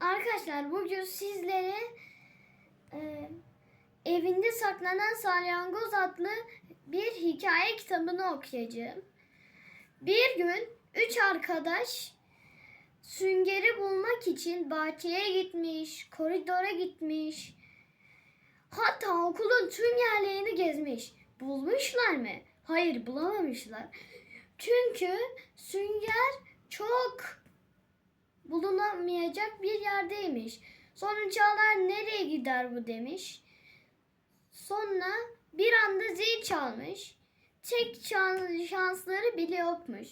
Arkadaşlar bugün sizlere e, evinde saklanan salyangoz adlı bir hikaye kitabını okuyacağım. Bir gün üç arkadaş süngeri bulmak için bahçeye gitmiş, koridora gitmiş. Hatta okulun tüm yerlerini gezmiş. Bulmuşlar mı? Hayır bulamamışlar. Çünkü sünger çok bulunamayacak bir yerdeymiş. Sonra Çağlar nereye gider bu demiş. Sonra bir anda zil çalmış. Tek şan- şansları bile yokmuş.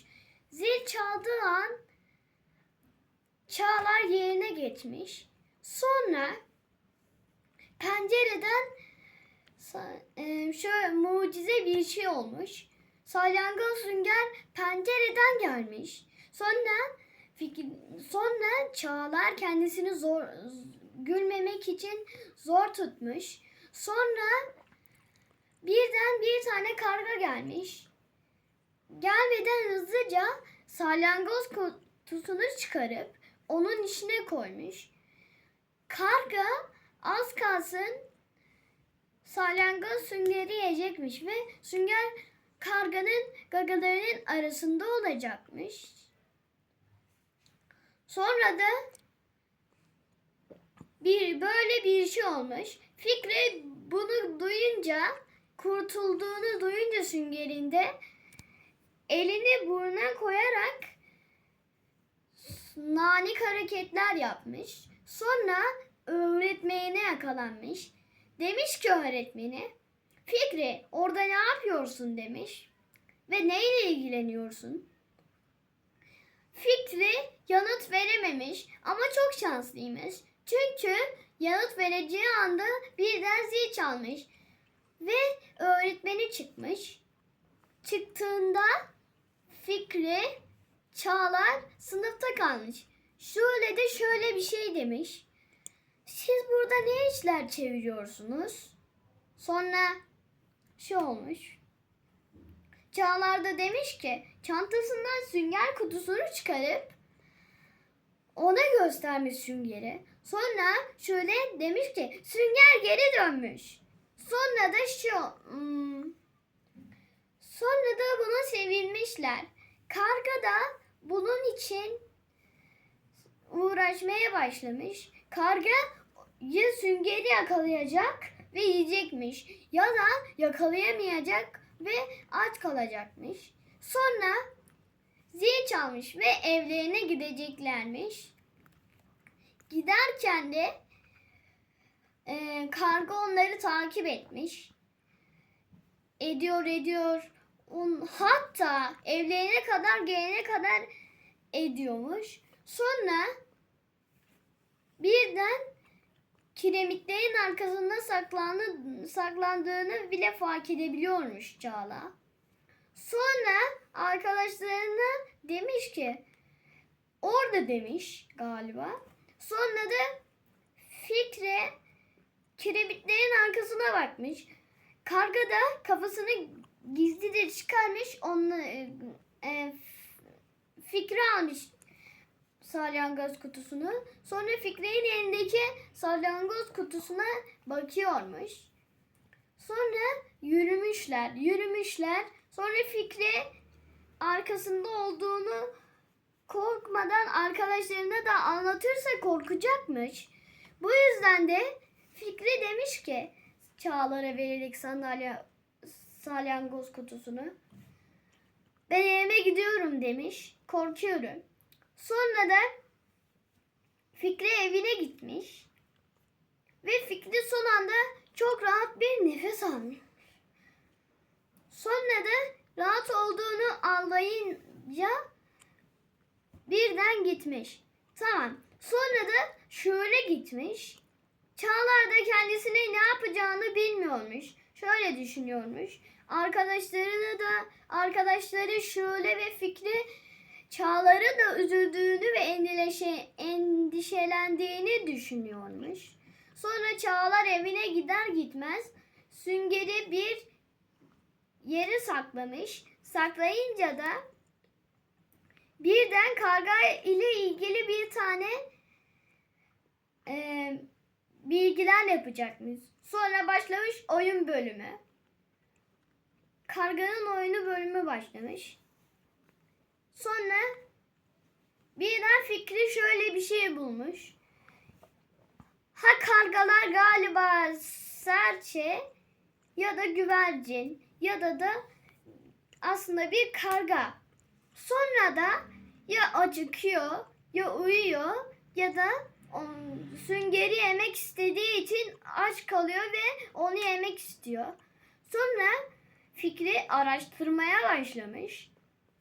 Zil çaldığı an Çağlar yerine geçmiş. Sonra pencereden e, şöyle mucize bir şey olmuş. Salyangoz sünger pencereden gelmiş. Sonra fikir, sonra Çağlar kendisini zor gülmemek için zor tutmuş. Sonra birden bir tane karga gelmiş. Gelmeden hızlıca salyangoz kutusunu çıkarıp onun içine koymuş. Karga az kalsın salyangoz süngeri yiyecekmiş ve sünger karganın gagalarının arasında olacakmış. Sonra da bir böyle bir şey olmuş. Fikri bunu duyunca, kurtulduğunu duyunca süngerinde elini burnuna koyarak nanik hareketler yapmış. Sonra öğretmenine yakalanmış. Demiş ki öğretmeni, Fikri orada ne yapıyorsun demiş. Ve neyle ilgileniyorsun? Fikri yanıt verememiş ama çok şanslıymış. Çünkü yanıt vereceği anda birden zil çalmış ve öğretmeni çıkmış. Çıktığında Fikri Çağlar sınıfta kalmış. Şöyle de şöyle bir şey demiş. Siz burada ne işler çeviriyorsunuz? Sonra şey olmuş. Çağlar da demiş ki çantasından sünger kutusunu çıkarıp ona göstermiş süngeri. Sonra şöyle demiş ki sünger geri dönmüş. Sonra da şu hmm, sonra da buna sevinmişler. Karga da bunun için uğraşmaya başlamış. Karga ya süngeri yakalayacak ve yiyecekmiş ya da yakalayamayacak ve aç kalacakmış. Sonra zil çalmış ve evlerine gideceklermiş. Giderken de e, karga onları takip etmiş. Ediyor ediyor. On, hatta evlerine kadar gelene kadar ediyormuş. Sonra birden kiremitlerin arkasında saklandı, saklandığını bile fark edebiliyormuş Çağla. Sonra arkadaşlarına demiş ki orada demiş galiba. Sonra da Fikre kiremitlerin arkasına bakmış. Karga da kafasını gizlice çıkarmış. Onu e, e, Fikri almış salyangoz kutusunu. Sonra Fikri'nin elindeki salyangoz kutusuna bakıyormuş. Sonra yürümüşler, yürümüşler. Sonra Fikri arkasında olduğunu korkmadan arkadaşlarına da anlatırsa korkacakmış. Bu yüzden de Fikri demiş ki Çağlar'a vererek sandalye salyangoz kutusunu. Ben evime gidiyorum demiş. Korkuyorum. Sonra da Fikri evine gitmiş. Ve Fikri son anda çok rahat bir nefes almış. Sonra da rahat olduğunu anlayınca birden gitmiş. Tamam. Sonra da şöyle gitmiş. Çağlar da kendisine ne yapacağını bilmiyormuş. Şöyle düşünüyormuş. Arkadaşlarını da arkadaşları şöyle ve Fikri Çağlar'ı da üzüldüğünü ve endişe, endişelendiğini düşünüyormuş. Sonra Çağlar evine gider gitmez süngeri bir yere saklamış. Saklayınca da birden karga ile ilgili bir tane şeyler yapacakmış. Sonra başlamış oyun bölümü. Karganın oyunu bölümü başlamış. Sonra birden Fikri şöyle bir şey bulmuş. Ha kargalar galiba serçe ya da güvercin ya da da aslında bir karga. Sonra da ya acıkıyor ya uyuyor ya da süngeri yemek istediği için aç kalıyor ve onu yemek istiyor. Sonra Fikri araştırmaya başlamış.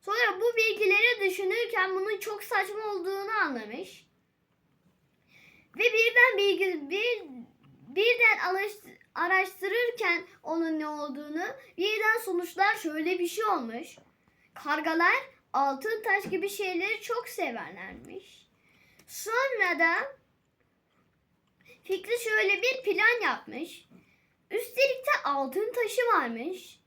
Sonra bu bilgileri düşünürken bunun çok saçma olduğunu anlamış. Ve birden bilgi bir birden araştırırken onun ne olduğunu birden sonuçlar şöyle bir şey olmuş. Kargalar altın taş gibi şeyleri çok severlermiş. Sonra da Fikri şöyle bir plan yapmış. Üstelik de altın taşı varmış.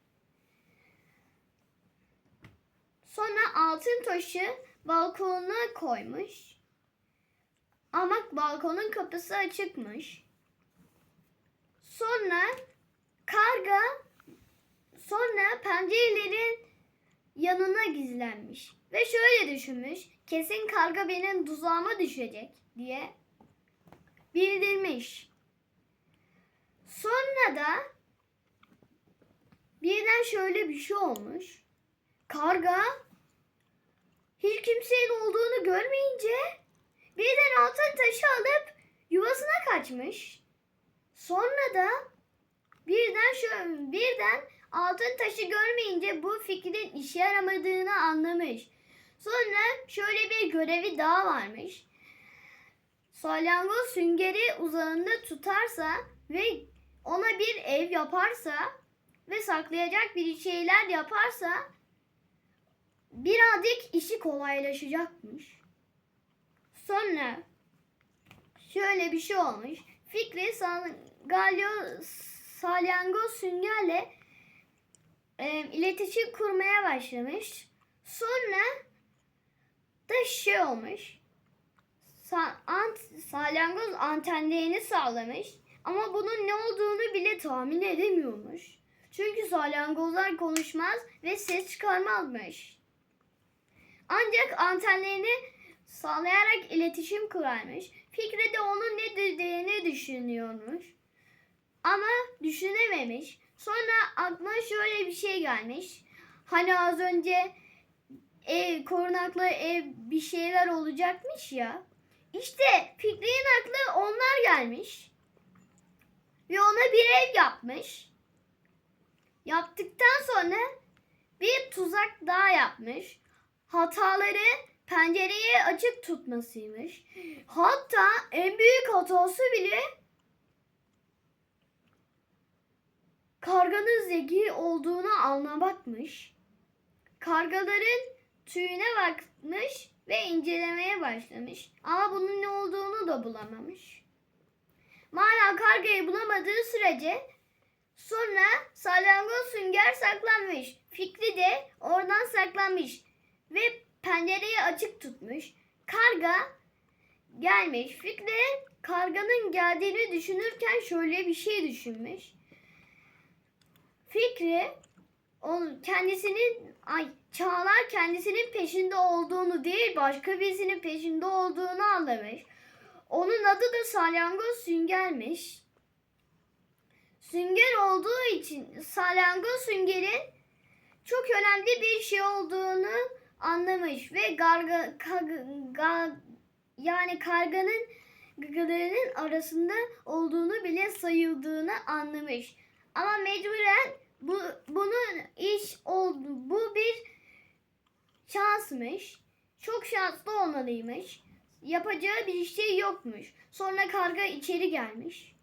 Sonra altın taşı balkonuna koymuş. Ama balkonun kapısı açıkmış. Sonra karga sonra pencerelerin yanına gizlenmiş. Ve şöyle düşünmüş. Kesin karga benim tuzağıma düşecek diye bildirmiş. Sonra da birden şöyle bir şey olmuş. Karga hiç kimsenin olduğunu görmeyince birden altın taşı alıp yuvasına kaçmış. Sonra da birden şöyle birden altın taşı görmeyince bu fikrin işe yaramadığını anlamış. Sonra şöyle bir görevi daha varmış. Salyangoz süngeri uzağında tutarsa ve ona bir ev yaparsa ve saklayacak bir şeyler yaparsa birazcık işi kolaylaşacakmış. Sonra şöyle bir şey olmuş. Fikri Galio salyangoz süngerle e, iletişim kurmaya başlamış. Sonra da şey olmuş. Sa- ant, salyangoz antenlerini sağlamış. Ama bunun ne olduğunu bile tahmin edemiyormuş. Çünkü salyangozlar konuşmaz ve ses çıkarmazmış. Ancak antenlerini sağlayarak iletişim kurarmış. Fikri de onun ne dediğini düşünüyormuş. Ama düşünememiş. Sonra aklına şöyle bir şey gelmiş. Hani az önce ev, korunaklı ev bir şeyler olacakmış ya. İşte Fikri'nin aklı onlar gelmiş. Ve ona bir ev yapmış. Yaptıktan sonra bir tuzak daha yapmış. Hataları pencereyi açık tutmasıymış. Hatta en büyük hatası bile karganın zeki olduğunu anlamakmış. Kargaların tüyüne bakmış ve incelemeye başlamış. Ama bunun ne olduğunu da bulamamış. Madem kargayı bulamadığı sürece sonra salyangoz sünger saklanmış. Fikri de oradan saklanmış ve pencereyi açık tutmuş. Karga gelmiş. Fikri karganın geldiğini düşünürken şöyle bir şey düşünmüş. Fikri onun kendisinin ay Çağlar kendisinin peşinde olduğunu değil başka birisinin peşinde olduğunu anlamış. Onun adı da salyangoz süngermiş. Sünger olduğu için salyangoz süngerin çok önemli bir şey olduğunu anlamış ve garga, karga, ga- yani karganın gagalarının arasında olduğunu bile sayıldığını anlamış. Ama mecburen bu bunun iş oldu. Bu bir şansmış. Çok şanslı olmalıymış. Yapacağı bir şey yokmuş. Sonra karga içeri gelmiş.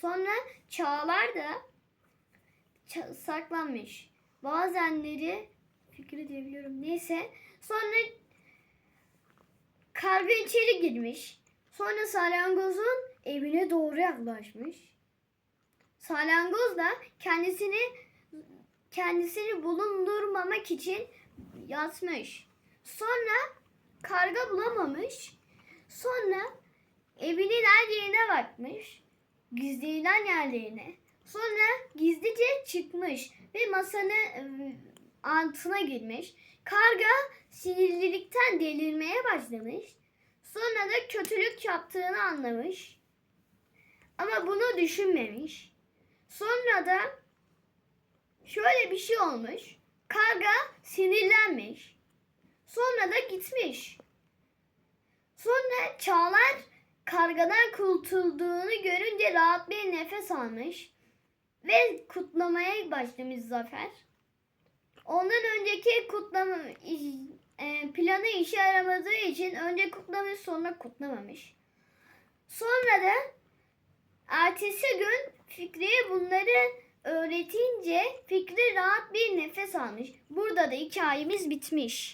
Sonra çağlar da saklanmış. Bazenleri fikri diyebiliyorum. Neyse. Sonra karga içeri girmiş. Sonra salyangozun evine doğru yaklaşmış. Salyangoz da kendisini kendisini bulundurmamak için yatmış. Sonra karga bulamamış. Sonra evinin her yerine bakmış gizlenen yerlerine. Sonra gizlice çıkmış ve masanın altına girmiş. Karga sinirlilikten delirmeye başlamış. Sonra da kötülük yaptığını anlamış. Ama bunu düşünmemiş. Sonra da şöyle bir şey olmuş. Karga sinirlenmiş. Sonra da gitmiş. Sonra Çağlar kargadan kurtulduğunu görünce rahat bir nefes almış ve kutlamaya başlamış Zafer. Ondan önceki kutlama e, planı işe yaramadığı için önce kutlamış sonra kutlamamış. Sonra da ertesi gün Fikri'ye bunları öğretince Fikri rahat bir nefes almış. Burada da hikayemiz bitmiş.